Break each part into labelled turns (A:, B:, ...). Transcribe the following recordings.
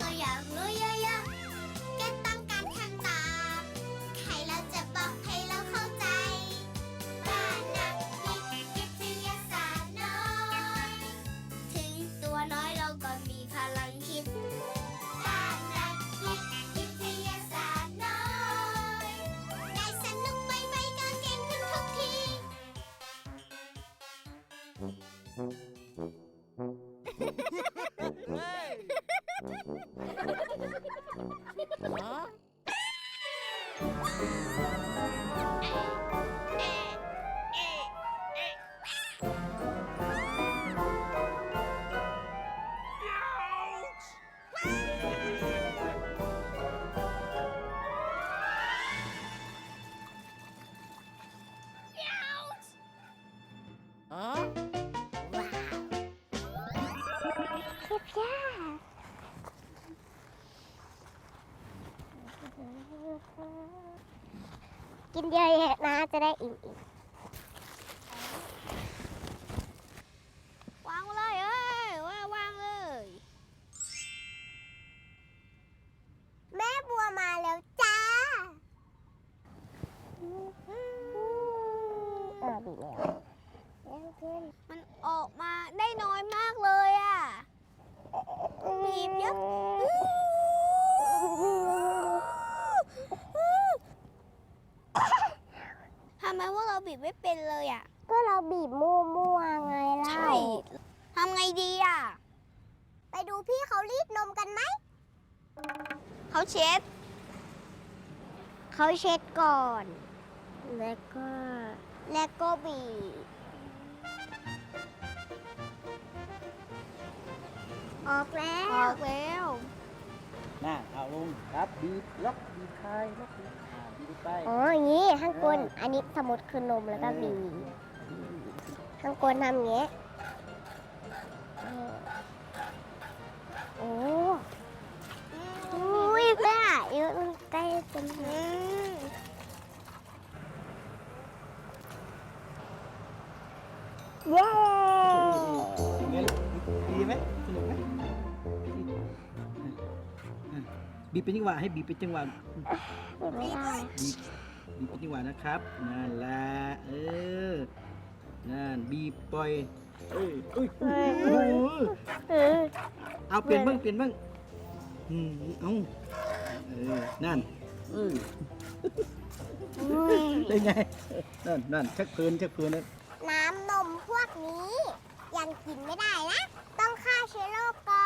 A: ก็อย
B: ากรู้เ
A: ยอะๆ
B: ก็ต้องการทำตามใครเราจะบอกให้เราเข้าใจ บ้านนักวิทยาศาสตร์น
A: ้
B: อ
A: ย ถึงตัวน้อยเราก็มีพลังคิด
B: บ้า
A: นนักวิทยาศาสตร์น้อย
B: ได้สนุกไปไปก็เก่งขึ้นทุกที Mm-hmm. กินเยอะๆนะจะได้อิ่ม
A: วางเลยเอ้ยว่าวางเลย ๆ
B: แม่บัวมาแล้วจ้าเออบีบแล้วยังขึ้น
A: มันออกมาได้น้อยมากเลยอะ
B: บีบเยอะ
A: ทำไมว่าเรา บีบไม่เป็นเลยอะ
B: ก็เราบีบมั่วๆไงล่ะใช่
A: ทำไงดีอะ
B: ไปดูพี่เขารีดนมกันไหม
A: เขาเช็ด
B: เขาเช็ดก่อน แล้วก็ แล้วก็บีบออกแล้อว อก
A: แล้ว
C: น่าเอาลงครับบีบล็อกบีบคลายล็อกบีบอ่าบีบไป อ
B: ๋ออย่างนี้ข้างบนอันนี้สมมติคือนมแล้วก็บีบข้างบนทำอย่างนี้เออโอ้
A: อุ้ยแม
B: ่เยอะมันใกล้เป็นเย
A: ้
B: เป
C: ็นไงดีไหมสนุกไหมบีบเป็นจังหวะให้บีบเป็นจังหวะ
B: ไม่ได้
C: บีบบีบเป็นจังหวะนะครับนั่นแหละเออนั่นบีบปล่อยเอ้ยเอ้ยโอ้โห
B: เออ
C: เอาเปลี่ยนบ้างเปลี่ยนบ้างอืมเอาเออนั่นเออเป็นไงนั่นนั่นชักเพลินชักเพลินนะ
B: น้ำนมพวกนี้ ยังกินไม่ได้นะ ต้องฆ่าเชื้อโรคก่อน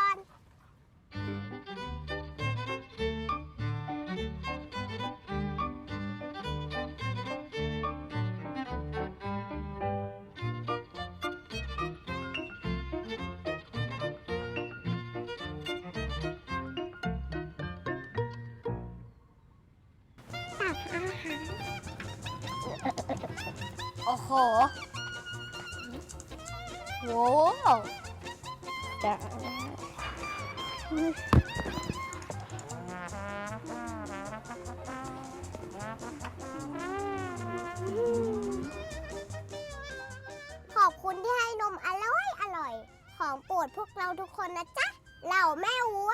B: ตักอาหาร
A: โอ้โหโห
B: จะขอบคุณที่ให้นมอร่อยอร่อย ของโปรดพวกเราทุกคนนะจ๊ะ เหล่าแม่วัว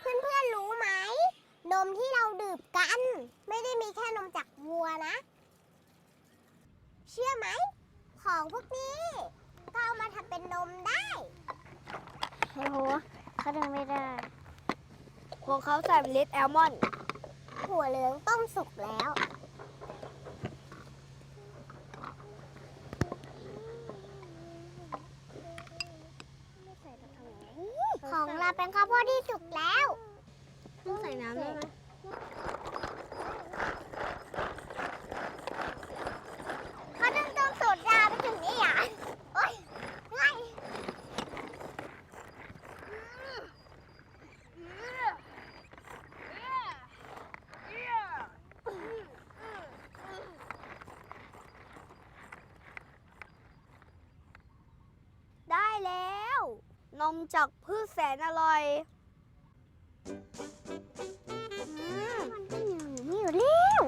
B: เพื่อนๆรู้ไหม นมที่เราดื่มกัน ไม่ได้มีแค่นมจากวัวนะ เชื่อไหม ของพวกนี้ก็เอามาทำเป็นนมได้โอ้โหเขาทำไม่ได้
A: พวกเขาใส่เมล็ดแอลมอนด์
B: หัวเหลืองต้มสุกแล้ว
A: ของเรา
B: เป็นข้าวโพดที่สุกแล้ว
A: ต้องใส่น้ำด้วยไหม มจากพืชแสนอร่อยม
B: ันก็อยู่นี่อยู่แล้ว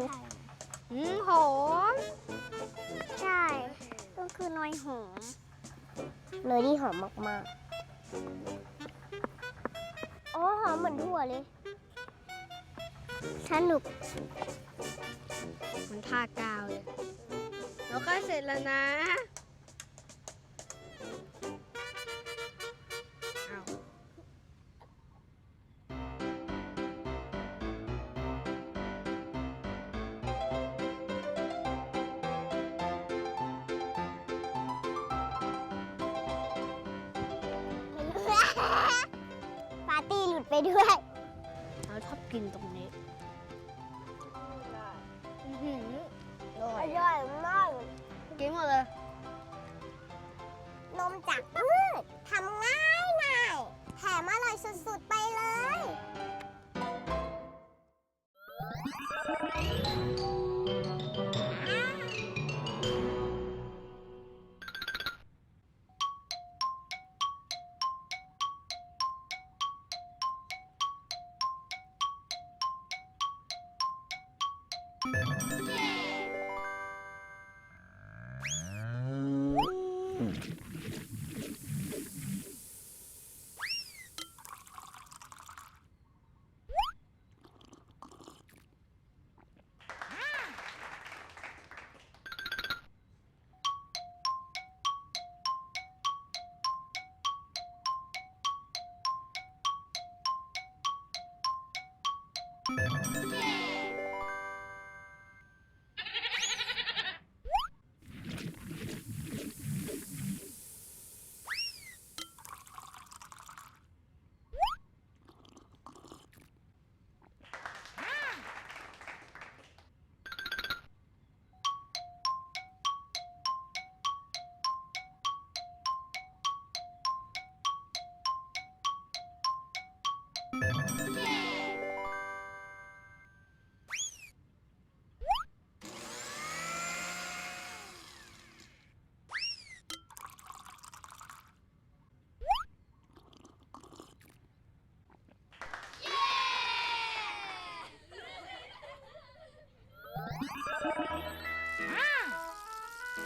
A: อืมหอม
B: ใช่ก็คือเนยหอมเนยนี่หอมมากๆโอ้หอมเหมือนถั่วเลย สนุก
A: มันทากาวเลย แล้วก็เสร็จแล้วนะ
B: ดไปด้วย
A: เราชอบกินตรงนี้อื้อหืออร่ออยร่
B: อยมาก
A: กินหมดเลย
B: นมจากพื Thank you.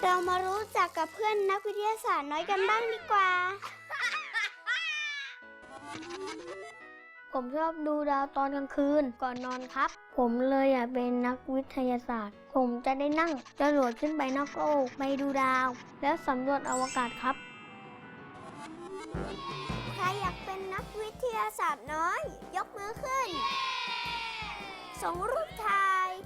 A: เรามารู้จักกับเพื่อนนักวิทยาศาสตร์น้อยกันบ้างดีกว่า
D: ผมชอบดูดาวตอนกลางคืนก่อนนอนครับ ผมเลยอยากเป็นนักวิทยาศาสตร์ ผมจะได้นั่งจรวดขึ้นไปนอกโลกไปดูดาว แล้วสำรวจอวกาศครับ
A: ใครอยากเป็นนักวิทยาศาสตร์น้อย ยกมือขึ้น ส่งรูปถ่าย